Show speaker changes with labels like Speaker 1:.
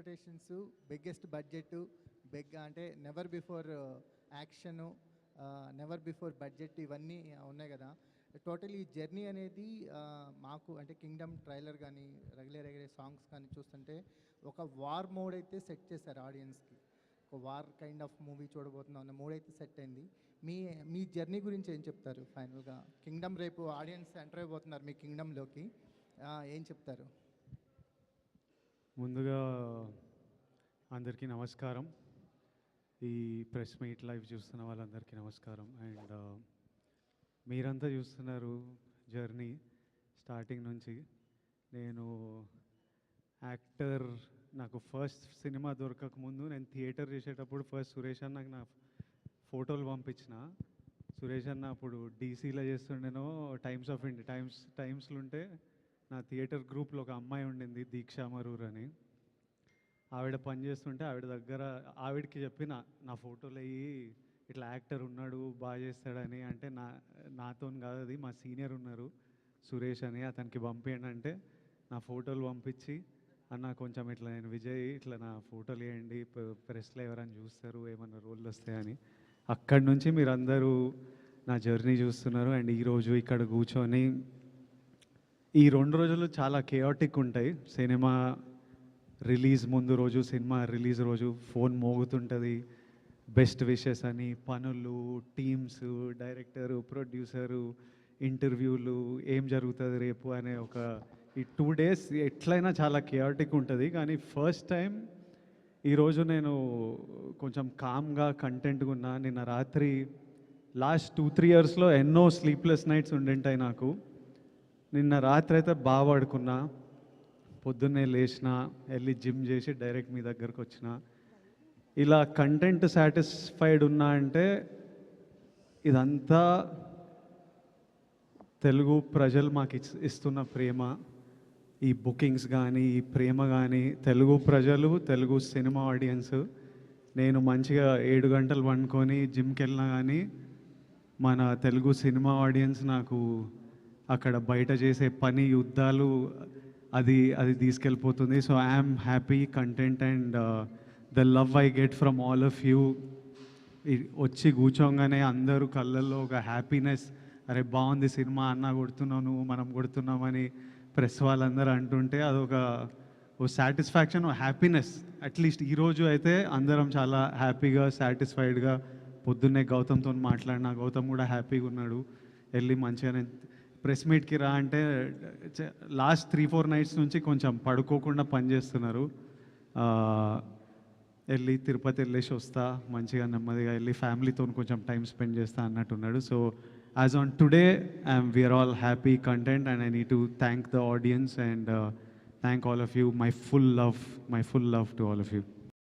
Speaker 1: Expectations biggest budget big అంటే never before action never before budget ఇవన్నీ ఉన్నాయి కదా. టోటల్ ఈ జర్నీ అనేది uh, మాకు అంటే కింగ్డమ్ ట్రైలర్ కానీ రెగ్యులర్ రెగ్యులర్ సాంగ్స్ కానీ చూస్తుంటే ఒక వార్ మోడ్ అయితే సెట్ చేశారు ఆడియన్స్కి ఒక వార్ కైండ్ ఆఫ్ మూవీ చూడబోతున్నాం అన్న మూడ్ అయితే సెట్ అయింది. మీ మీ జర్నీ గురించి ఏం చెప్తారు? ఫైనల్గా కింగ్డమ్ రేపు ఆడియన్స్ ఎంటర్ అయిపోతున్నారు మీ కింగ్డమ్లోకి ఏం చెప్తారు?
Speaker 2: ముందుగా అందరికీ నమస్కారం. ఈ ప్రెస్ మీట్ లైవ్ చూస్తున్న వాళ్ళందరికీ నమస్కారం. అండ్ uh, మీరంతా చూస్తున్నారు జర్నీ స్టార్టింగ్ నుంచి. నేను యాక్టర్ నాకు ఫస్ట్ సినిమా దొరకక ముందు నేను థియేటర్ చేసేటప్పుడు ఫస్ట్ సురేష్ అన్నకు నాకు నా ఫోటోలు పంపించిన. సురేష్ అన్న అప్పుడు డీసీలో చేస్తుండేనో టైమ్స్ ఆఫ్ ఇండియా టైమ్స్ టైమ్స్లో ఉంటే నా థియేటర్ గ్రూప్లో ఒక అమ్మాయి ఉండింది దీక్షా మరూర్ అని. ఆవిడ పని చేస్తుంటే ఆవిడ దగ్గర ఆవిడకి చెప్పిన నా ఫోటోలు అయ్యి ఇట్లా యాక్టర్ ఉన్నాడు బాగా చేస్తాడని. అంటే నా నాతో కాదు అది మా సీనియర్ ఉన్నారు సురేష్ అని అతనికి పంపియండి అంటే నా ఫోటోలు పంపించి అన్న కొంచెం ఇట్లా నేను విజయ్ ఇట్లా నా ఫోటోలు వేయండి ప్రెస్లో ఎవరైనా చూస్తారు ఏమన్నా రోళ్ళు వస్తాయని అక్కడి నుంచి మీరందరూ నా జర్నీ చూస్తున్నారు అండ్ ఈరోజు ఇక్కడ కూర్చొని ఈ రెండు రోజులు చాలా కేయాటిక్ ఉంటాయి. సినిమా రిలీజ్ ముందు రోజు సినిమా రిలీజ్ రోజు ఫోన్ మోగుతుంటుంది. బెస్ట్ విషెస్ అని పనులు టీమ్స్ డైరెక్టరు ప్రొడ్యూసరు ఇంటర్వ్యూలు ఏం జరుగుతుంది రేపు అనే ఒక ఈ టూ డేస్ ఎట్లయినా చాలా కేయాటిక్ ఉంటుంది. కానీ ఫస్ట్ టైం ఈరోజు నేను కొంచెం కామ్గా కంటెంట్గా ఉన్నా నిన్న రాత్రి లాస్ట్ టూ త్రీ ఇయర్స్లో ఎన్నో స్లీప్లెస్ నైట్స్ ఉండింటాయి నాకు. నిన్న రాత్రి అయితే బాగా పడుకున్నా పొద్దున్నే లేచిన వెళ్ళి జిమ్ చేసి డైరెక్ట్ మీ దగ్గరకు వచ్చిన. ఇలా కంటెంట్ సాటిస్ఫైడ్ ఉన్నా అంటే ఇదంతా తెలుగు ప్రజలు మాకు ఇస్తున్న ప్రేమ. ఈ బుకింగ్స్ కానీ ఈ ప్రేమ కానీ తెలుగు ప్రజలు తెలుగు సినిమా ఆడియన్స్ నేను మంచిగా ఏడు గంటలు పండుకొని జిమ్కి వెళ్ళినా కానీ మన తెలుగు సినిమా ఆడియన్స్ నాకు అక్కడ బయట చేసే పని యుద్ధాలు అది అది తీసుకెళ్ళిపోతుంది. So I'm happy content and the love I get from all of you వచ్చి కూర్చోగానే అందరూ కళ్ళల్లో ఒక హ్యాపీనెస్ అరే బాగుంది సినిమా అన్న కొడుతున్నావు నువ్వు మనం కొడుతున్నామని ప్రెస్ వాళ్ళందరూ అంటుంటే అదొక ఓ సాటిస్ఫాక్షన్ ఓ హ్యాపీనెస్ అట్లీస్ట్ ఈరోజు అయితే అందరం చాలా హ్యాపీగా సాటిస్ఫైడ్గా పొద్దున్నే గౌతమ్తో మాట్లాడినా గౌతమ్ కూడా హ్యాపీగా ఉన్నాడు. వెళ్ళి మంచిగానే ప్రెస్ మీట్కి రా అంటే లాస్ట్ త్రీ ఫోర్ నైట్స్ నుంచి కొంచెం పడుకోకుండా పనిచేస్తున్నారు వెళ్ళి తిరుపతి వెళ్ళేసి వస్తా మంచిగా నెమ్మదిగా వెళ్ళి ఫ్యామిలీతో కొంచెం టైం స్పెండ్ చేస్తా అన్నట్టున్నాడు. So as on today I'm we're all happy content and I need to thank the audience and thank all of you my full love my full love to all of you.